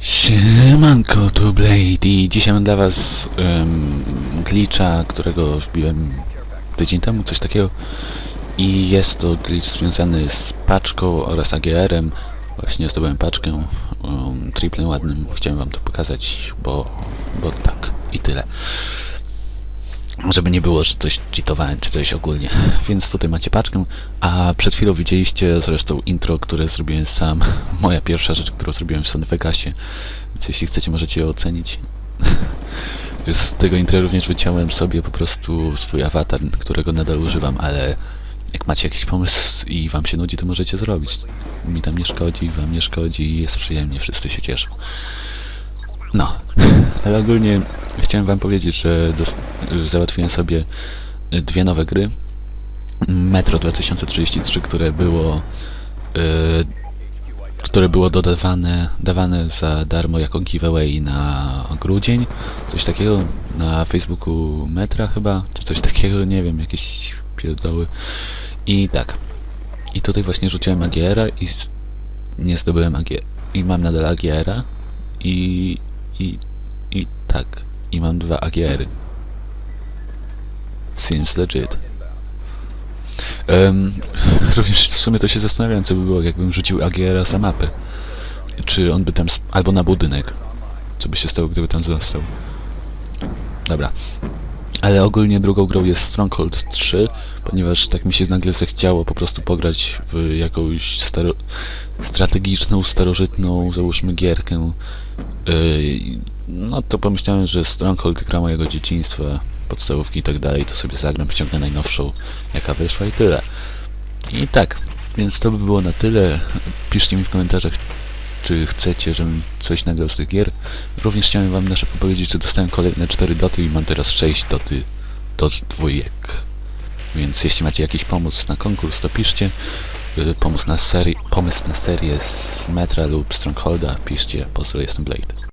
Siemanko, tu Blade i dzisiaj mam dla was um, glitcha, którego wbiłem tydzień temu, coś takiego. I jest to glitch związany z paczką oraz AGR-em. Właśnie zdobyłem paczkę um, triplem ładnym. Chciałem wam to pokazać, bo, bo tak i tyle. Żeby nie było, że coś cheatowałem czy coś ogólnie. Więc tutaj macie paczkę, a przed chwilą widzieliście zresztą intro, które zrobiłem sam. Moja pierwsza rzecz, którą zrobiłem w Sony Vegasie. Więc jeśli chcecie, możecie je ocenić. Z tego intro również wyciąłem sobie po prostu swój awatar, którego nadal używam, ale jak macie jakiś pomysł i wam się nudzi, to możecie zrobić. Mi tam nie szkodzi, wam nie szkodzi i jest przyjemnie, wszyscy się cieszą. No, ale ogólnie chciałem wam powiedzieć, że załatwiłem sobie dwie nowe gry. Metro 2033, które było y, które było dodawane dawane za darmo jako giveaway na grudzień. Coś takiego na Facebooku Metra chyba, czy coś takiego, nie wiem, jakieś pierdoły. I tak. I tutaj właśnie rzuciłem AGR-a i nie zdobyłem AGR. I mam nadal AGR-a i, i, i tak. I mam dwa AGR-y. Seems legit. Um, również w sumie to się zastanawiam, co by było, jakbym rzucił AGR-a za mapę. Czy on by tam... Albo na budynek. Co by się stało, gdyby tam został. Dobra. Ale ogólnie drugą grą jest Stronghold 3, ponieważ tak mi się nagle zechciało po prostu pograć w jakąś staro strategiczną, starożytną, załóżmy gierkę. Yy, no to pomyślałem, że Stronghold gra mojego dzieciństwa, podstawówki i tak dalej, to sobie zagram, ściągnę najnowszą, jaka wyszła i tyle. I tak, więc to by było na tyle. Piszcie mi w komentarzach, czy chcecie, żebym coś nagrał z tych gier. Również chciałem wam nasze powiedzieć, że dostałem kolejne 4 doty i mam teraz 6 doty do dwójek. Więc jeśli macie jakiś pomysł na konkurs, to piszcie. Y, Pomysł na, seri- pomysł na serię z Metra lub Strongholda, piszcie. Pozdro, jestem Blade.